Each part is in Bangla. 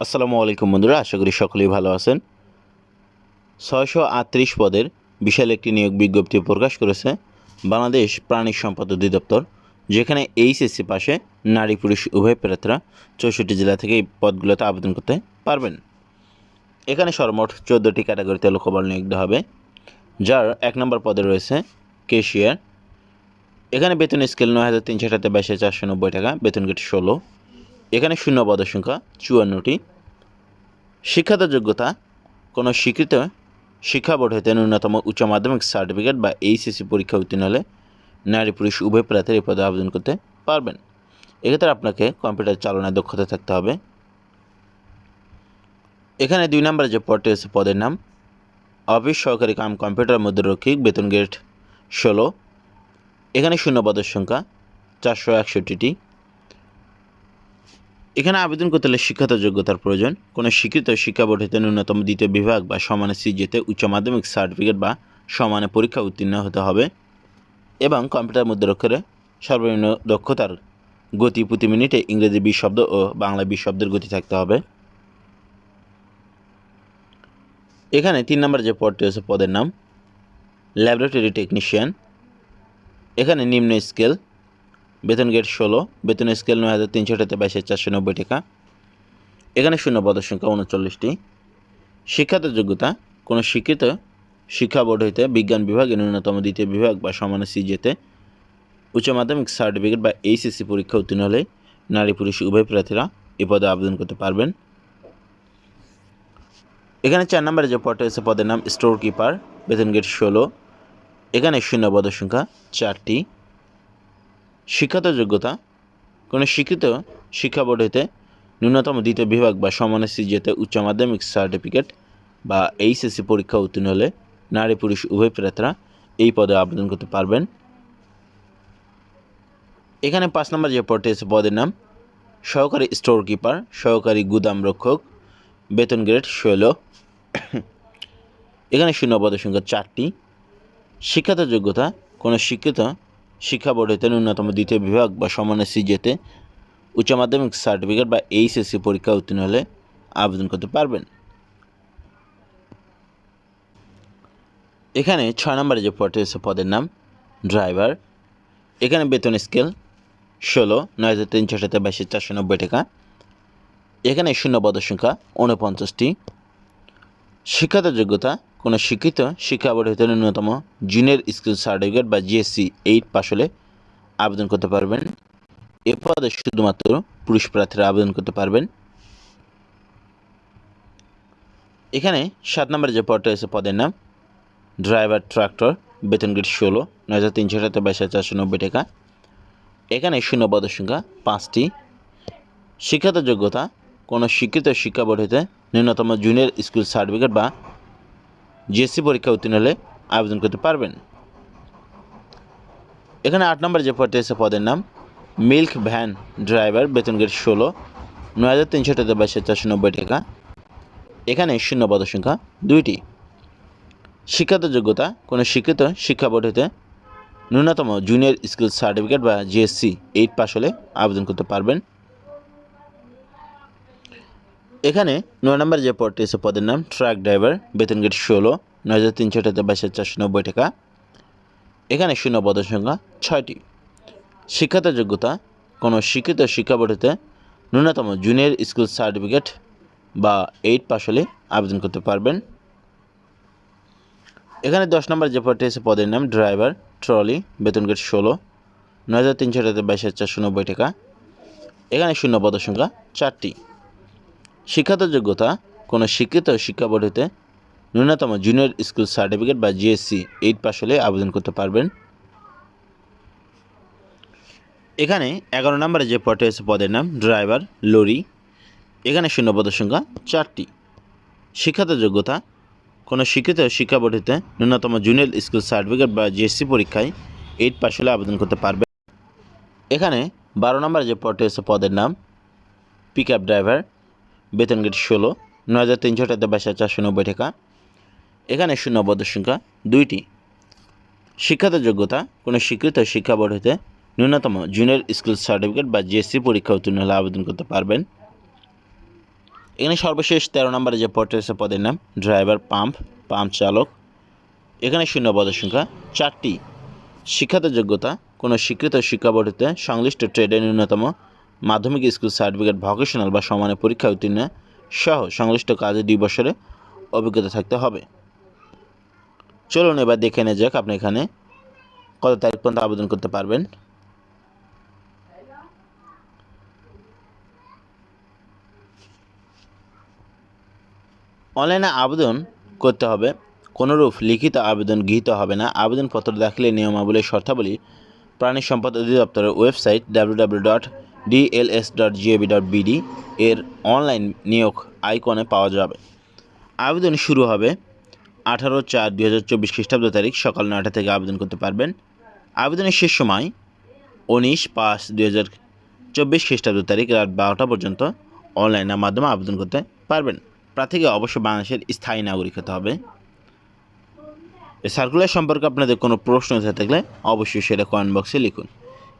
আসসালামু আলাইকুম বন্ধুরা, আশা করি সকলেই ভালো আছেন। ছয়শো আটত্রিশ পদের বিশাল একটি নিয়োগ বিজ্ঞপ্তি প্রকাশ করেছে বাংলাদেশ প্রাণী সম্পদ অধিদপ্তর, যেখানে এইচএসসি পাশে নারী পুরুষ উভয় প্রার্থীরা চৌষট্টি জেলা থেকে এই পদগুলোতে আবেদন করতে পারবেন। এখানে সর্বমোট চোদ্দোটি ক্যাটাগরিতে লোকবল নিয়োগ হবে, যার এক নম্বর পদে রয়েছে কেশিয়ার এখানে বেতন স্কেল নয় হাজার তিনশো সাথে বাইশ চারশো নব্বই টাকা, বেতন গেট ষোলো। এখানে শূন্য পদের সংখ্যা চুয়ান্নটি। শিক্ষাগত যোগ্যতা, কোনো স্বীকৃত শিক্ষা বোর্ড হতে ন্যূনতম উচ্চ মাধ্যমিক সার্টিফিকেট বা এইচএসসি পরীক্ষা উত্তীর্ণ হলে নারী পুরুষ উভয় প্রার্থীর এই পদে আবেদন করতে পারবেন। এক্ষেত্রে আপনাকে কম্পিউটার চালনায় দক্ষতা থাকতে হবে। এখানে দুই নম্বরে যে পদটি আছে পদের নাম অফিস সহকারী কাম কম্পিউটার মুদ্রারক্ষিক বেতন গেট ষোলো। এখানে শূন্য পদের সংখ্যা চারশো একষট্টিটি। এখানে আবেদন করতে হলে শিক্ষাগত যোগ্যতার প্রয়োজন। কোনো স্বীকৃত শিক্ষা বোর্ড হতে ন্যূনতম দ্বিতীয় বিভাগ বা সমানে সিজিতে উচ্চ মাধ্যমিক সার্টিফিকেট বা সমানে পরীক্ষা উত্তীর্ণ হতে হবে এবং কম্পিউটার মধ্যে অক্ষরে সর্বনিম্ন দক্ষতার গতি প্রতি মিনিটে ইংরেজি বিশ শব্দ ও বাংলা বিশ শব্দের গতি থাকতে হবে। এখানে তিন নম্বর যে পদটি আছে পদের নাম, ল্যাবরেটরি টেকনিশিয়ান। এখানে নিম্ন স্কেল বেতন গেট ষোলো, বেতন স্কেল নয় হাজার তিনশো টাকা বাইশ হাজার চারশো নব্বই টাকা। এখানে শূন্য পদের সংখ্যা উনচল্লিশটি। শিক্ষাগত যোগ্যতা, কোনো শিক্ষিত শিক্ষা বোর্ড হইতে বিজ্ঞান বিভাগে ন্যূনতম দ্বিতীয় বিভাগ বা সমানে সিজেতে উচ্চ মাধ্যমিক সার্টিফিকেট বা এইচএসসি পরীক্ষা উত্তীর্ণ হলে নারী, পুরুষ, উভয় প্রার্থীরা এ পদে আবেদন করতে পারবেন। এখানে চার নম্বরে যে পদটা আছে পদের নাম স্টোর কিপার বেতন গেট ষোলো। এখানে শূন্য পদের সংখ্যা চারটি। শিক্ষাগত যোগ্যতা কোনো শিক্ষিত শিক্ষা বোর্ড হতে ন্যূনতম দ্বিতীয় বিভাগ বা সমানে সিজিতে উচ্চ মাধ্যমিক সার্টিফিকেট বা এইচএসসি পরীক্ষা উত্তীর্ণ হলে নারী পুরুষ উভয় প্রার্থীরা এই পদে আবেদন করতে পারবেন। এখানে পাঁচ নম্বর যে পদটি আছে, পদের নাম সহকারী স্টোর কিপার সহকারী গুদাম রক্ষক, বেতন গ্রেড ষোলো। এখানে শূন্য পদের সংখ্যা চারটি। শিক্ষাগত যোগ্যতা, কোনো শিক্ষিত শিক্ষা বোর্ড হতে ন্যূনতম দ্বিতীয় বিভাগ বা সমানে সিজেতে উচ্চ মাধ্যমিক সার্টিফিকেট বা এইচএসসি পরীক্ষা উত্তীর্ণ হলে আবেদন করতে পারবেন। এখানে ছয় নম্বরে যে পদটি আছে পদের নাম ড্রাইভার। এখানে বেতন স্কেল ষোলো, নয় হাজার তিনশো বাইশ চারশো নব্বই টাকা। এখানে শূন্য পদের সংখ্যা ঊনপঞ্চাশটি। শিক্ষাগত যোগ্যতা কোনো শিক্ষিত শিক্ষা হতে ন্যূনতম জুনিয়র স্কিল সার্টিফিকেট বা জিএসসি এইট পাস হলে আবেদন করতে পারবেন। এ পদে শুধুমাত্র পুরুষ প্রার্থীরা আবেদন করতে পারবেন। এখানে সাত নম্বরে যে পদটা আছে পদের নাম ড্রাইভার ট্রাক্টর, বেতন গ্রেড ষোলো, নয় হাজার তিনশো সাথে বাইশ হাজার চারশো নব্বই টাকা। এখানে শূন্য পদের সংখ্যা পাঁচটি। শিক্ষাগত যোগ্যতা, কোনো শিক্ষিত শিক্ষা বোর্ড হতে ন্যূনতম জুনিয়র স্কুল সার্টিফিকেট বা জিএসসি পরীক্ষা উত্তীর্ণ হলে আবেদন করতে পারবেন। এখানে আট নম্বর যে পদটি আছে, পদের নাম মিল্ক ভ্যান ড্রাইভার, বেতন গেট ষোলো, নয় হাজার তিনশো টাকা বাইশ চারশো নব্বই টাকা। এখানে শূন্য পদের সংখ্যা দুইটি। শিক্ষাগত যোগ্যতা, কোনো শিক্ষিত শিক্ষা বোর্ড হতে ন্যূনতম জুনিয়র স্কিল সার্টিফিকেট বা জিএসসি এইট পাস হলে আবেদন করতে পারবেন। এখানে নয় নম্বর যে পদটি আছে, পদের নাম ট্রাক ড্রাইভার, বেতন গেট ষোলো, নয় হাজার তিনশো টাকা চারশো নব্বই টাকা। এখানে শূন্য পদের সংখ্যা ছয়টি। শিক্ষাগত যোগ্যতা, কোনো শিক্ষিত শিক্ষা বোর্ড হতে ন্যূনতম জুনিয়র স্কুল সার্টিফিকেট বা এইট পাস হলে আবেদন করতে পারবেন। এখানে দশ নম্বর যে পদটি আছে, পদের নাম ড্রাইভার, ট্রলি, বেতন গেট ষোলো, নয় হাজার তিনশো টাকা চারশো নব্বই টাকা। এখানে শূন্য পদের সংখ্যা চারটি। শিক্ষাগত যোগ্যতা কোনো শিক্ষিত শিক্ষা বোর্ড হতে ন্যূনতম জুনিয়র স্কুল সার্টিফিকেট বা জিএসসি এইট পাস হলে আবেদন করতে পারবেন। এখানে এগারো নম্বরে যে পদে আছে পদের নাম ড্রাইভার লরি এখানে শূন্য পদের সংখ্যা চারটি। শিক্ষাগত যোগ্যতা কোনো শিক্ষিত শিক্ষা বোর্ড হতে ন্যূনতম জুনিয়র স্কুল সার্টিফিকেট বা জিএসসি পরীক্ষায় এইট পাস হলে আবেদন করতে পারবে এখানে বারো নম্বরে যে পদটি আছে পদের নাম পিক ড্রাইভার বেতন গেট ষোলো, নয় হাজার তিনশো টাকা হাজার চারশো নব্বই টাকা। এখানে শূন্য পদের সংখ্যা দুইটি। শিক্ষাগত যোগ্যতা, কোনো স্বীকৃত শিক্ষা বোর্ড হতে ন্যূনতম জুনিয়র স্কুল সার্টিফিকেট বা জিএসসি পরীক্ষা উত্তীর্ণ হলে আবেদন করতে পারবেন। এখানে সর্বশেষ তেরো নম্বরে যে পদটি রয়েছে, পদের নাম ড্রাইভার পাম্প পাম্প চালক। এখানে শূন্য পদের সংখ্যা চারটি। শিক্ষাত যোগ্যতা, কোনো স্বীকৃত শিক্ষা বোর্ডেতে সংশ্লিষ্ট ট্রেডের ন্যূনতম মাধ্যমিক স্কুল সার্টিফিকেট ভকেশনাল বা সমানের পরীক্ষা উত্তীর্ণ সহ সংশ্লিষ্ট কাজে দুই বছরে অভিজ্ঞতা থাকতে হবে। চলুন এবার দেখে নেওয়া যাক আপনি এখানে কত তারিখ পর্যন্ত আবেদন করতে পারবেন। অনলাইনে আবেদন করতে হবে। কোনোরূপ লিখিত আবেদন গৃহীত হবে না। আবেদনপত্র দাখিলের নিয়মাবলী, শর্তাবলী, প্রাণী সম্পদ অধিদপ্তরের website W dot DLS dot dot এর অনলাইন নিয়োগ আইকনে পাওয়া যাবে। আবেদন শুরু হবে আঠারো চার দুই হাজার চব্বিশ খ্রিস্টাব্দ তারিখ সকাল নয়টা থেকে আবেদন করতে পারবেন। আবেদনের শেষ সময় উনিশ পাঁচ দুই হাজার চব্বিশ খ্রিস্টাব্দ তারিখ রাত বারোটা পর্যন্ত অনলাইনের মাধ্যমে আবেদন করতে পারবেন। প্রার্থীকে অবশ্যই বাংলাদেশের স্থায়ী নাগরিক হতে হবে। সার্কুলার সম্পর্কে আপনাদের কোনো প্রশ্ন থেকে থাকলে অবশ্যই সেটা কমেন্ট বক্সে লিখুন।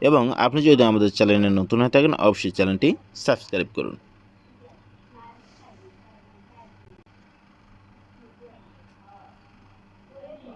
এবং আপনি যদি আমাদের চ্যানেলে নতুন হয়ে থাকেন অবশ্যই চ্যানেলটি সাবস্ক্রাইব করুন।